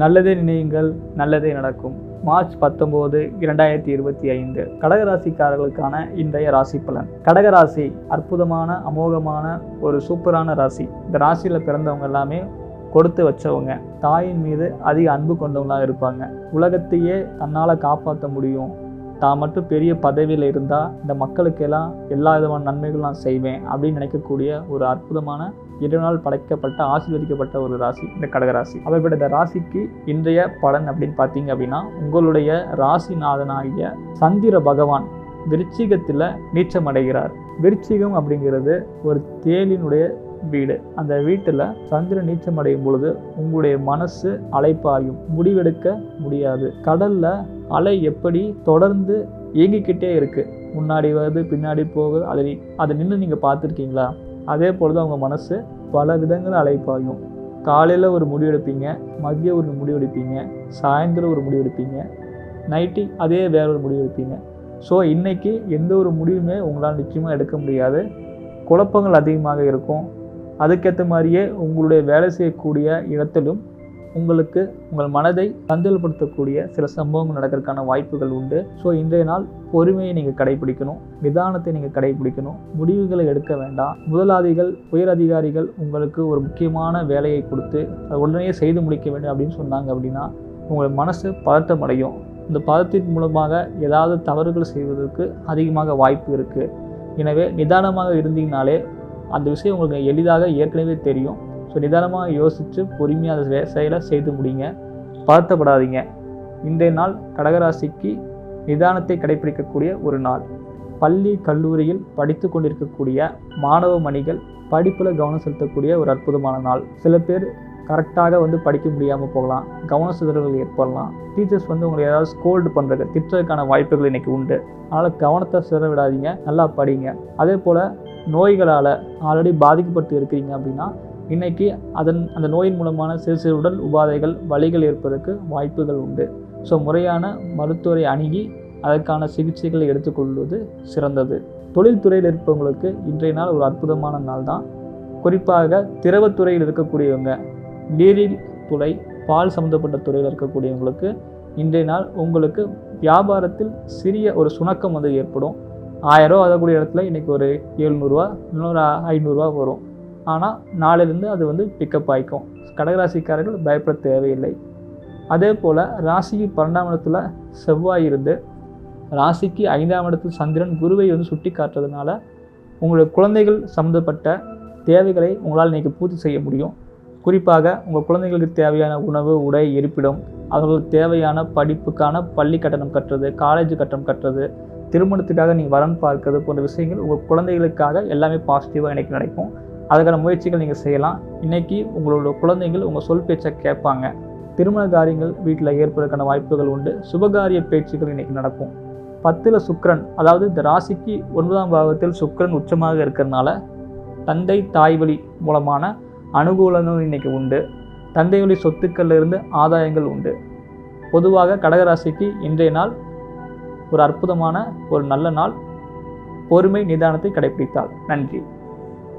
நல்லதே நினையுங்கள் நல்லதே நடக்கும். மார்ச் பத்தொம்போது இரண்டாயிரத்தி இருபத்தி ஐந்து. கடகராசிக்காரர்களுக்கான இன்றைய ராசி பலன். கடகராசி அற்புதமான அமோகமான ஒரு சூப்பரான ராசி. இந்த ராசியில் பிறந்தவங்க எல்லாமே கொடுத்து வச்சவங்க. தாயின் மீது அதிக அன்பு கொண்டவங்களாக இருப்பாங்க. உலகத்தையே தன்னால் காப்பாற்ற முடியும். தான் மட்டும் பெரிய பதவியில் இருந்தால் இந்த மக்களுக்கெல்லாம் எல்லா விதமான நன்மைகளும் நான் செய்வேன் அப்படின்னு நினைக்கக்கூடிய ஒரு அற்புதமான இறைவனால் படைக்கப்பட்ட ஆசீர்வதிக்கப்பட்ட ஒரு ராசி இந்த கடகராசி. அப்படிப்பட்ட இந்த ராசிக்கு இன்றைய பலன் அப்படின்னு பார்த்தீங்க அப்படின்னா உங்களுடைய ராசிநாதனாகிய சந்திர பகவான் விருச்சிகத்தில் நீச்சமடைகிறார் விருச்சிகம் அப்படிங்கிறது ஒரு தேலினுடைய வீடு. அந்த வீட்டில் சந்திரன் நீச்சம் அடையும் பொழுது உங்களுடைய மனசு அலைப்பாயும் முடிவெடுக்க முடியாது. கடல்ல அலை எப்படி தொடர்ந்து இயங்கிக்கிட்டே இருக்குது முன்னாடி வருது பின்னாடி போகுது அதை அதை நின்று நீங்கள் பார்த்துருக்கீங்களா? அதே போல் தான் உங்கள் மனசு பல விதங்கள் அலைப்பாயும் காலையில் ஒரு முடிவெடுப்பீங்க மதியம் ஒரு முடிவெடுப்பீங்க சாயந்தரம் ஒரு முடிவெடுப்பீங்க நைட்டு அதே வேற ஒரு முடிவெடுப்பீங்க ஸோ இன்றைக்கி எந்த ஒரு முடிவுமே உங்களால் நிச்சயமாக எடுக்க முடியாது. குழப்பங்கள் அதிகமாக இருக்கும். அதுக்கேற்ற மாதிரியே உங்களுடைய வேலை செய்யக்கூடிய இடத்திலும் உங்களுக்கு உங்கள் மனதை சஞ்சலப்படுத்தக்கூடிய சில சம்பவங்கள் நடக்கிறதுக்கான வாய்ப்புகள் உண்டு. ஸோ இன்றைய நாள் பொறுமையை நீங்கள் கடைபிடிக்கணும். நிதானத்தை நீங்கள் கடைபிடிக்கணும். முடிவுகளை எடுக்க வேண்டாம். முதலாளிகள் உயர் அதிகாரிகள் உங்களுக்கு ஒரு முக்கியமான வேலையை கொடுத்து அதை உடனே செய்து முடிக்க வேண்டும் அப்படின்னு சொன்னாங்க அப்படின்னா உங்கள் மனசு பதட்டம் அடையும் இந்த பதத்தின் மூலமாக ஏதாவது தவறுகள் செய்வதற்கு அதிகமாக வாய்ப்பு இருக்குது எனவே நிதானமாக இருந்தீங்கனாலே அந்த விஷயம் உங்களுக்கு எளிதாக ஏற்கனவே தெரியும். ஸோ நிதானமாக யோசித்து பொறுமையாக அதை வே- செயலை செய்து முடிங்க. பார்த்தப்படாதீங்க இந்த நாள் கடகராசிக்கு நிதானத்தை கடைபிடிக்கக்கூடிய ஒரு நாள். பள்ளி கல்லூரியில் படித்து கொண்டிருக்கக்கூடிய மாணவ மணிகள் படிப்பில் கவனம் செலுத்தக்கூடிய ஒரு அற்புதமான நாள். சில பேர் கரெக்டாக வந்து படிக்க முடியாமல் போகலாம். கவன சிதறல்கள் ஏற்படலாம். டீச்சர்ஸ் வந்து உங்களை ஏதாவது ஸ்கோல்டு பண்ணுறது திட்டுறதுக்கான வாய்ப்புகள் இன்றைக்கி உண்டு. அதனால் கவனத்தை சிதற விடாதீங்க. நல்லா படிங்க. அதே போல் நோய்களால் ஆல்ரெடி பாதிக்கப்பட்டு இருக்கிறீங்க அப்படின்னா இன்னைக்கு அதன் அந்த நோயின் மூலமான சிறு சிறு உடல் உபாதைகள் வலிகள் ஏற்பதற்கு வாய்ப்புகள் உண்டு. ஸோ முறையான மருத்துவரை அணுகி அதற்கான சிகிச்சைகளை எடுத்துக்கொள்வது சிறந்தது. தொழில்துறையில் இருப்பவங்களுக்கு இன்றைய நாள் ஒரு அற்புதமான நாள் தான். குறிப்பாக திரவத்துறையில் இருக்கக்கூடியவங்க நீரில் துறை பால் சம்மந்தப்பட்ட துறையில் இருக்கக்கூடியவங்களுக்கு இன்றைய நாள் உங்களுக்கு வியாபாரத்தில் சிறிய ஒரு சுணக்கம் வந்து ஏற்படும். ஆயிரம் வரக்கூடிய இடத்துல இன்றைக்கி ஒரு எழுநூறுவா இன்னொரு ஐநூறுரூவா வரும். ஆனால் நாளிலிருந்து அது வந்து பிக்கப் ஆகிக்கும் கடகராசிக்காரர்கள் பயப்பட தேவையில்லை. அதே போல் ராசிக்கு பன்னெண்டாம் இடத்துல செவ்வாய் இருந்து ராசிக்கு ஐந்தாம் இடத்தில் சந்திரன் குருவை வந்து சுட்டி காட்டுறதுனால உங்களுடைய குழந்தைகள் சம்மந்தப்பட்ட தேவைகளை உங்களால் இன்றைக்கி பூர்த்தி செய்ய முடியும். குறிப்பாக உங்கள் குழந்தைகளுக்கு தேவையான உணவு உடை இருப்பிடம் அவர்களுக்கு தேவையான படிப்புக்கான பள்ளி கட்டணம் கட்டுறது காலேஜ் கட்டணம் கட்டுறது திருமணத்துக்காக நீங்கள் வரன் பார்க்கறது போன்ற விஷயங்கள் உங்கள் குழந்தைகளுக்காக எல்லாமே பாசிட்டிவாக இன்றைக்கி நடக்கும். அதுக்கான முயற்சிகள் நீங்கள் செய்யலாம். இன்றைக்கி உங்களோட குழந்தைகள் உங்கள் சொல் பேச்சை கேட்பாங்க. திருமண காரியங்கள் வீட்டில் ஏற்படுறதுக்கான வாய்ப்புகள் உண்டு. சுபகாரிய பேச்சுகள் இன்றைக்கி நடக்கும். பத்தில் சுக்கரன் அதாவது இந்த ராசிக்கு ஒன்பதாம் பாகத்தில் சுக்கரன் உச்சமாக இருக்கிறதுனால தந்தை தாய் வழி மூலமான அனுகூலங்கள் இன்னைக்கு உண்டு. தந்தை வழி சொத்துக்கள்ல இருந்து ஆதாயங்கள் உண்டு. பொதுவாக கடகராசிக்கு இன்றைய நாள் ஒரு அற்புதமான ஒரு நல்ல நாள். பொறுமை நிதானத்தை கடைபிடித்தால். நன்றி.